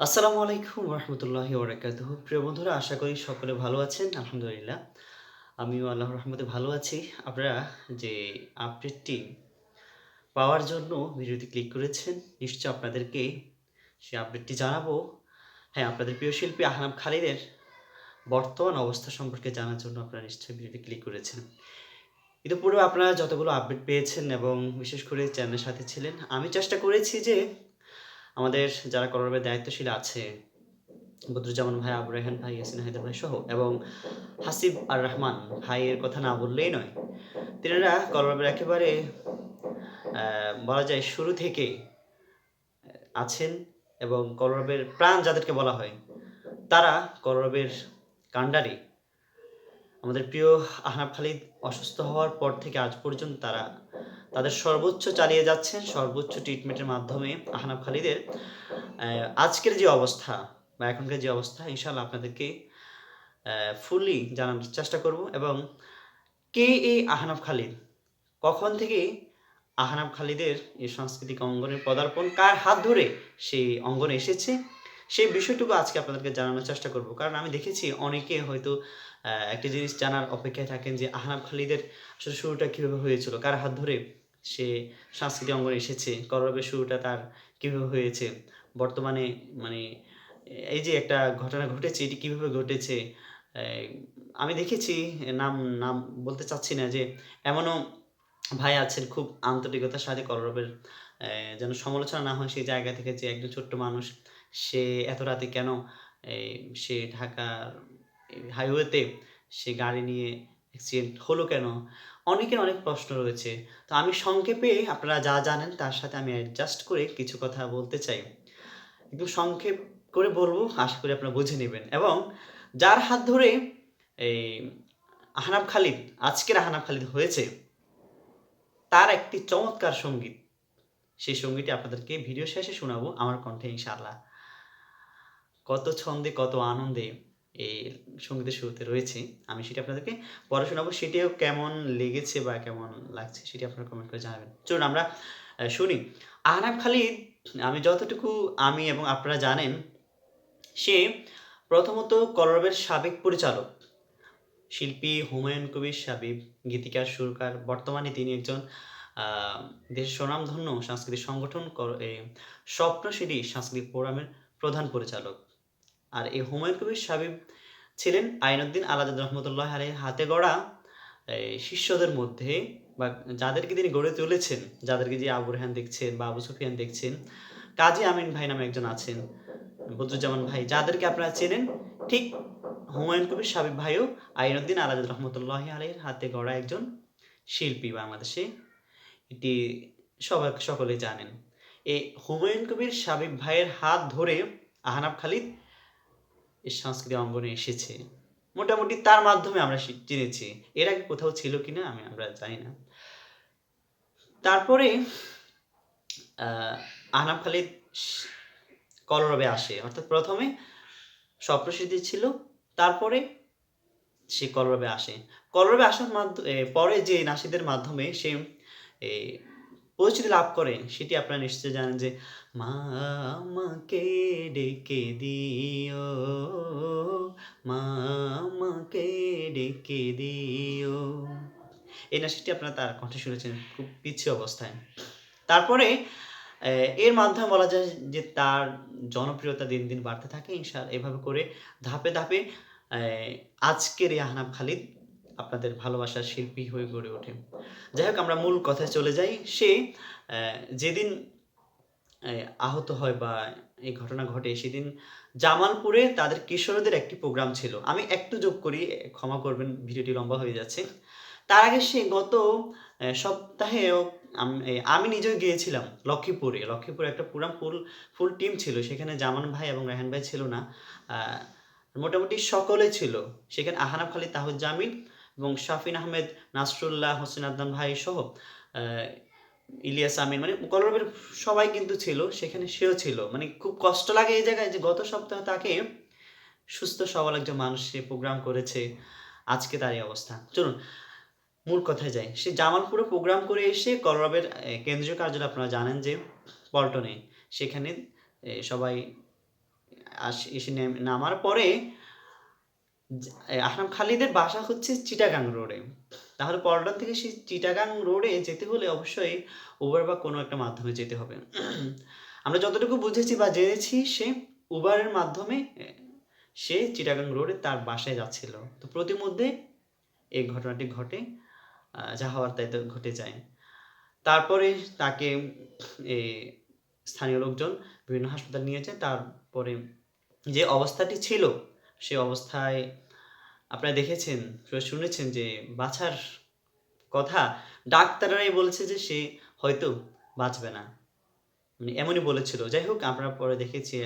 আসসালামু আলাইকুম রহমতুল্লাহি ওবরাকাতুহু। প্রিয় বন্ধুরা, আশা করি সকলে ভালো আছেন, আলহামদুলিল্লাহ। আমিও আল্লাহর রহমতে ভালো আছি। আপনারা যে আপডেটটি পাওয়ার জন্য ভিডিওটি ক্লিক করেছেন নিশ্চয় আপনাদেরকে সেই আপডেটটি জানাব। হ্যাঁ আপনাদের প্রিয় শিল্পী আহনাম খালিদের বর্তমান অবস্থা সম্পর্কে জানার জন্য আপনারা নিশ্চয়ই ভিডিওটি ক্লিক করেছেন। ইতিপূর্বে আপনারা যতগুলো আপডেট পেয়েছেন এবং বিশেষ করে চ্যানেলের সাথে ছিলেন, আমি চেষ্টা করেছি যে আমাদের যারা কলরবের দায়িত্বশীল আছে, বদরুজ্জামান ভাই, আবু রেহান ভাই, ইয়াসিন হায়দার ভাই সহ এবং হাসিব আর রহমান ভাইয়ের কথা না বললেই নয়, তিনারা কলরবের একেবারে বলা যায় শুরু থেকে আছেন এবং কলরবের প্রাণ যাদেরকে বলা হয়, তারা কলরবের কাণ্ডারি। আমাদের প্রিয় আহনাব খালিদ অসুস্থ হওয়ার পর থেকে আজ পর্যন্ত তারা তাদের সর্বোচ্চ চালিয়ে যাচ্ছেন, সর্বোচ্চ ট্রিটমেন্টের মাধ্যমে আহনাব খালিদের। আজকের যে অবস্থা বা এখনকার যে অবস্থা ইনশাল্লাহ আপনাদেরকে ফুললি জানানোর চেষ্টা করব এবং কে এই আহনাব খালিদ? কখন থেকে আহনাব খালিদের এই সাংস্কৃতিক অঙ্গনের পদার্পণ, কার হাত ধরে সেই অঙ্গনে এসেছে, সেই বিষয়টুকু আজকে আপনাদেরকে জানানোর চেষ্টা করব। কারণ আমি দেখেছি অনেকে হয়তো একটা জিনিস জানার অপেক্ষায় থাকেন যে আহনাব খালিদের আসলে শুরুটা কীভাবে হয়েছিল, কার হাত ধরে সে সাংস্কৃতিক অঙ্গনে এসেছে। করবের শুরুটা তার কীভাবে হয়েছে? বর্তমানে মানে এই যে একটা ঘটনা ঘটেছে, এটি কীভাবে ঘটেছে? আমি দেখেছি, নাম নাম বলতে চাচ্ছি না যে, এমনও ভাই আছেন খুব আন্তরিকতার সাথে কলরবের যেন সমালোচনা না হয় সেই জায়গা থেকে যে একজন ছোট্ট মানুষ, সে এত রাতে কেন সে ঢাকার হাইওয়েতে সে গাড়ি নিয়ে অ্যাক্সিডেন্ট হলো কেন? অনেকের অনেক প্রশ্ন রয়েছে। তো আমি সংক্ষেপে আপনারা যা জানেন তার সাথে আমি অ্যাডজাস্ট করে কিছু কথা বলতে চাই। একটু সংক্ষেপ করে বলব, আশা করি আপনারা বুঝে নেবেন। এবং যার হাত ধরে এই আহনাব খালিদ, আজকের আহনাব খালিদ হয়েছে, তার একটি চমৎকার সংগীত। সেই সঙ্গীতটি আপনাদেরকে ভিডিও শেষে শোনাবো, আমার কণ্ঠে ইনশাআল্লাহ। কত ছন্দে, কত আনন্দে। এই সঙ্গীতের শুরুতে রয়েছে। আমি সেটা আপনাদেরকে পরে শোনাবো, সেটিও কেমন লেগেছে বা কেমন লাগছে সেটি আপনারা কমেন্ট করে জানাবেন। চলুন আমরা শুনি। আহনাব খালিদ, আমি যতটুকু আমি এবং আপনারা জানেন, সে প্রথমত কলরবের সাবেক পরিচালক। শিল্পী হুমায়ুন কবির সাবিব, গীতিকার সুরকার, বর্তমানে তিনি একজন দেশের স্বনামধন্য সাংস্কৃতিক সংগঠন স্বপ্নশিরি সাংস্কৃতিক ফোরামের প্রধান পরিচালক। আর এই হুমায়ুন কবির সাবিব ছিলেন আইনুদ্দিন আলাদ রহমতুল্লাহ আলের হাতে গড়া শিষ্যদের মধ্যে বা যাদেরকে তিনি গড়ে তুলেছেন, যাদেরকে যে আবু রেহান দেখছেন বা আবু সুফিয়ান দেখছেন, কাজী আমিন ভাই নামে একজন আছেন, বদরুজ্জামান ভাই, যাদেরকে আপনারা চেনেন, ঠিক হুমায়ুন কবির সাবিব ভাইও আইনুদ্দিন আলাদ রহমতুল্লাহ আলীর হাতে গড়া একজন শিল্পী বাংলাদেশে। এটি সবাই সকলে জানেন। এই হুমায়ুন কবির সাবিব ভাইয়ের হাত ধরে আহনাব খালিদ এই সাংস্কৃতিক অঙ্গনে এসেছে। মোটামুটি তার মাধ্যমে আমরা চিনেছি এর আগে কোথাও ছিল কিনা আমি আমরা জানি না। তারপরে আহ, আহনাব খালিদ কলরবে আসে। অর্থাৎ প্রথমে স্বপ্নসিদ্ধি ছিল তারপরে সে কলরবে আসে। কলরবে আসার মাধ্যমে পরে যে নাসিদের মাধ্যমে সে পরিচিতি লাভ করে সেটি আপনারা নিশ্চয়ই জানেন যে, মা আমাকে ডেকে দিও, মা আমাকে ডেকে দিও। এই নাসিদটি আপনারা তার কণ্ঠে শুনেছেন খুব পিছিয়ে অবস্থায়। তারপরে এর মাধ্যমে বলা যায় যে, তার জনপ্রিয়তা দিন দিন বাড়তে থাকে ইনশাল এভাবে করে ধাপে ধাপে আজকের এই আহনাব খালিদ আপনাদের ভালোবাসার শিল্পী হয়ে গড়ে ওঠে। যাই হোক, আমরা মূল কথায় চলে যাই। সে যেদিন আহত হয় বা এই ঘটনা ঘটে, সেদিন জামালপুরে তাদের কিশোরদের একটি প্রোগ্রাম ছিল। আমি একটু যোগ করি, ক্ষমা করবেন, ভিডিওটি লম্বা হয়ে যাচ্ছে। তার আগে সে গত সপ্তাহেও আমি নিজেও গিয়েছিলাম লক্ষ্মীপুরে। লক্ষ্মীপুরে একটা পুরা ফুল ফুল টিম ছিল, সেখানে জামান ভাই এবং রায়হান ভাই ছিল না। মোটামুটি সকলে ছিল। সেখানে আহানাব খালিদ তাহুজ্জামিন এবং শাফিন আহমেদ, নাসরুল্লাহ হোসেন আদনান ভাই সহ ইলিয়াস আমিন মানে কলরবের সবাই কিন্তু ছিল, সেখানে সেও ছিল। মানে খুব কষ্ট লাগে এই জায়গায় যে গত সপ্তাহে তাকে সুস্থ, সবল একজন মানুষ সে প্রোগ্রাম করেছে। আজকে তার এই অবস্থা। চলুন, মূল কথায় যাই। সে জামালপুরে প্রোগ্রাম করে এসে কলরবের কেন্দ্রীয় কার্যালয়, আপনারা জানেন যে পল্টনে, সেখানে সবাই আস- এসে নেম- নামার পরে আহরাম খালিদের বাসা হচ্ছে চিটাগাং রোডে। তাহলে পল্টন থেকে সেই চিটাগাং রোডে যেতে হলে অবশ্যই উবার বা কোনো একটা মাধ্যমে যেতে হবে। আমরা যতটুকু বুঝেছি বা জেনেছি, সে উবারের মাধ্যমে সে চিটাগাং রোডে তার বাসায় যাচ্ছিল। তো প্রতিমধ্যে এই ঘটনাটি ঘটে যা হওয়ার তাই তো ঘটে যায়। তারপরে তাকে স্থানীয় লোকজন বিভিন্ন হাসপাতাল নিয়ে যায়। তারপরে যে অবস্থাটি ছিল সে অবস্থায় আপনারা দেখেছেন শুনেছেন যে বাছার কথা ডাক্তাররাই বলেছে যে সে হয়তো বাঁচবে না। মানে এমনই বলেছিল। যাই হোক আমরা পরে দেখেছি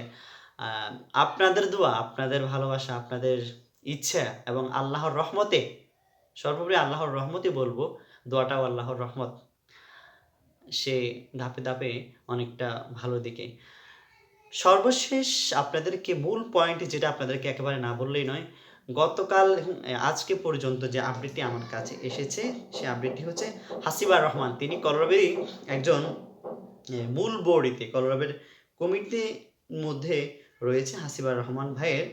আপনাদের দোয়া, আপনাদের ভালোবাসা, আপনাদের ইচ্ছা এবং আল্লাহর রহমতে, সর্বোপরি আল্লাহর রহমতে বলব, দোয়াটাও আল্লাহর রহমত। সে ধাপে ধাপে অনেকটা ভালো দিকে সর্বশেষ আপনাদেরকে মূল পয়েন্ট যেটা আপনাদেরকে একেবারে না বললেই নয়, গতকাল আজকে পর্যন্ত যে আপডেটটি আমার কাছে এসেছে, সে আপডেটটি হচ্ছে হাসিবা রহমান। তিনি কলরবেরই একজন মূল বোর্ডিতে কলরবের কমিটির মধ্যে রয়েছে হাসিবা রহমান ভাইয়ের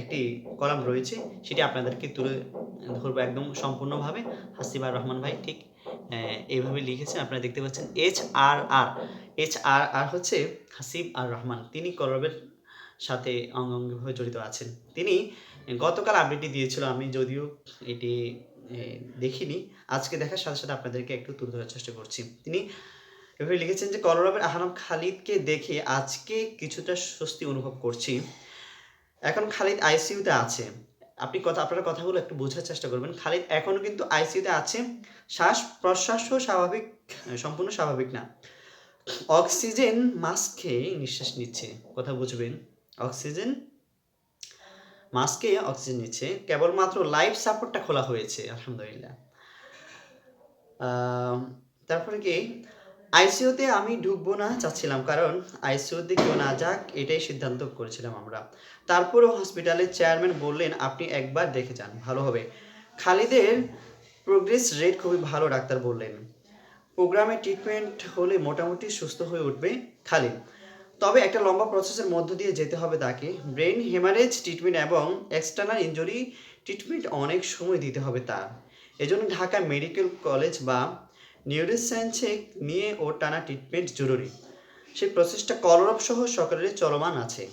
একটি কলাম রয়েছে, সেটি আপনাদেরকে তুলে ধরবো একদম সম্পূর্ণভাবে। হাসিবা রহমান ভাই ঠিক এইভাবে লিখেছেন, আপনারা দেখতে পাচ্ছেন এইচ আর আর এইচ আর আর হচ্ছে হাসিব আর রহমান, তিনি কলরবের সাথে অঙ্গাঙ্গিভাবে জড়িত আছেন। তিনি গতকাল আপডেটটি দিয়েছিল, আমি যদিও এটি দেখিনি, আজকে দেখার সাথে সাথে আপনাদেরকে একটু তুলে ধরার চেষ্টা করছি। তিনি এভাবে লিখেছেন যে, কলরবের আহরাম খালিদকে দেখে আজকে কিছুটা স্বস্তি অনুভব করছি। এখন খালিদ আইসিইউতে আছে। আপনি কথা, আপনার কথাগুলো একটু বোঝার চেষ্টা করবেন। খালিদ এখনও কিন্তু আইসিইউতে আছে। শ্বাস প্রশ্বাসও স্বাভাবিক, সম্পূর্ণ স্বাভাবিক না। অক্সিজেন মাস্কে নিঃশ্বাস নিচ্ছে, কথা বুঝবেন। অক্সিজেন মাস্কে অক্সিজেন নিচ্ছে। কেবলমাত্র লাইফ সাপোর্টটা খোলা হয়েছে, আলহামদুলিল্লাহ। তারপরে কি? আইসিইউতে আমি ঢুকবো না চাচ্ছিলাম, কারণ আইসিইউতে কেউ না যাক, এটাই সিদ্ধান্ত করেছিলাম আমরা। তারপরও হসপিটালের চেয়ারম্যান বললেন, আপনি একবার দেখে যান, ভালো হবে। খালিদের প্রোগ্রেস রেট খুবই ভালো, ডাক্তার বললেন। প্রোগ্রামে ট্রিটমেন্ট হলে মোটামুটি সুস্থ হয়ে উঠবে খালিদ। তবে একটা লম্বা প্রসেসের মধ্য দিয়ে যেতে হবে তাকে। ব্রেন হেমারেজ ট্রিটমেন্ট এবং এক্সটার্নাল ইঞ্জুরি ট্রিটমেন্ট অনেক সময় দিতে হবে তার। এজন্য ঢাকা মেডিকেল কলেজ বা নিউরোসায়েন্সে নিয়ে ওর টানা ট্রিটমেন্ট জরুরি। সেই প্রসেসটা কলরব সহ সকালের চলমান আছে।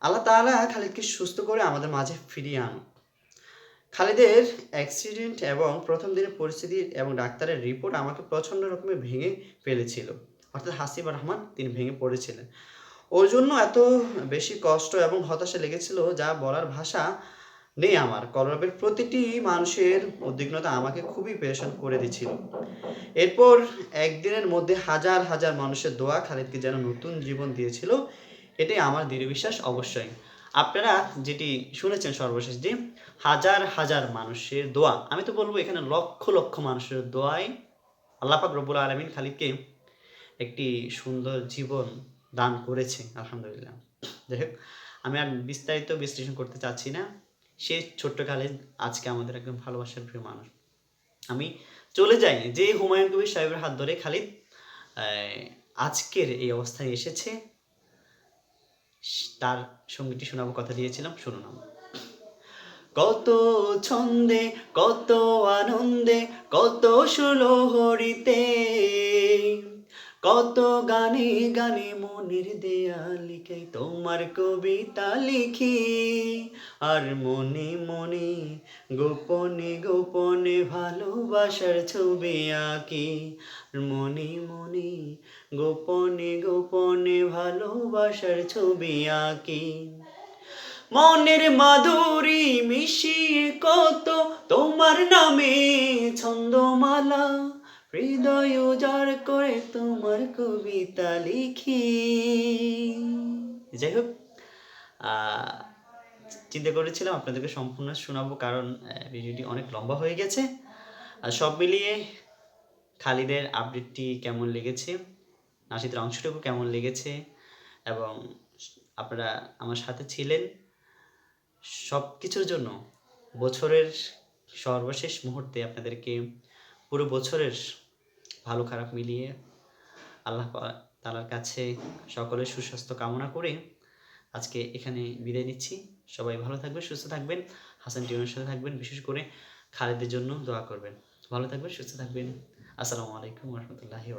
আল্লাহ তাআলা খালিদকে সুস্থ করে আমাদের মাঝে ফিরিয়ে আনুক খালিদের অ্যাক্সিডেন্ট এবং প্রথম দিনের পরিস্থিতি এবং ডাক্তারের রিপোর্ট আমাকে প্রচণ্ড রকমের ভেঙে ফেলেছিল। অর্থাৎ হাসিবা রহমান তিনি ভেঙে পড়েছিলেন। ওর জন্য এত বেশি কষ্ট এবং হতাশা লেগেছিল যা বলার ভাষা নেই আমার। কলরবের প্রতিটি মানুষের উদ্বিগ্নতা আমাকে খুবই পেরেশান করে দিচ্ছিল। এরপর একদিনের মধ্যে হাজার হাজার মানুষের দোয়া খালিদকে যেন নতুন জীবন দিয়েছিল, এটাই আমার দৃঢ় বিশ্বাস অবশ্যই। আপনারা যেটি শুনেছেন সর্বশেষ যে হাজার হাজার মানুষের দোয়া, আমি তো বলব এখানে লক্ষ লক্ষ মানুষের দোয়ায় আল্লাপাক রব্বুল আলমিন খালিদকে একটি সুন্দর জীবন দান করেছে, আলহামদুলিল্লাহ। যাই হোক, আমি আর বিস্তারিত বিশ্লেষণ করতে চাচ্ছি না। সে ছোট্ট খালিদ আজকে আমাদের একদম ভালোবাসার প্রিয় মানুষ। আমি চলে যাই যে হুমায়ুন কবির সাহেবের হাত ধরে খালিদ আজকের এই অবস্থায় এসেছে। তার সঙ্গীতটি শোনাবো, কথা দিয়েছিলাম, শুনুন আমরা। কত ছন্দে, কত আনন্দে, কত সুলহরিতে কত গানে গানে মনের দেয়া লিখে তোমার কবিতা লিখি। আর মনে মনে গোপনে গোপনে ভালোবাসার ছবি আঁকি। মনে মনে গোপনে গোপনে ভালোবাসার ছবি আঁকি। মনের মাধুরী মিশিয়ে কত তোমার নামে ছন্দমালা। হৃদয় উজাড় করে তোমার কবিতা লিখি। যাই হোক চিন্তা করেছিলাম আপনাদেরকে সম্পূর্ণ শোনাবো কারণ ভিডিওটি অনেক লম্বা হয়ে গেছে। আর সব মিলিয়ে খালিদের আপডেটটি কেমন লেগেছে, নাসিদের অংশটুকু কেমন লেগেছে, এবং আপনারা আমার সাথে ছিলেন সব কিছুর জন্য বছরের সর্বশেষ মুহূর্তে আপনাদেরকে পুরো বছরের ভালো খারাপ মিলিয়ে আল্লাহ তালার কাছে সকলের সুস্বাস্থ্য কামনা করে আজকে এখানে বিদায় নিচ্ছি। সবাই ভালো থাকবেন, সুস্থ থাকবেন। হাসান টিউনের সাথে থাকবেন, বিশেষ করে খালেদের জন্য দোয়া করবেন। ভালো থাকবেন, সুস্থ থাকবেন। আসসালামু আলাইকুম রহমতুল্লাহি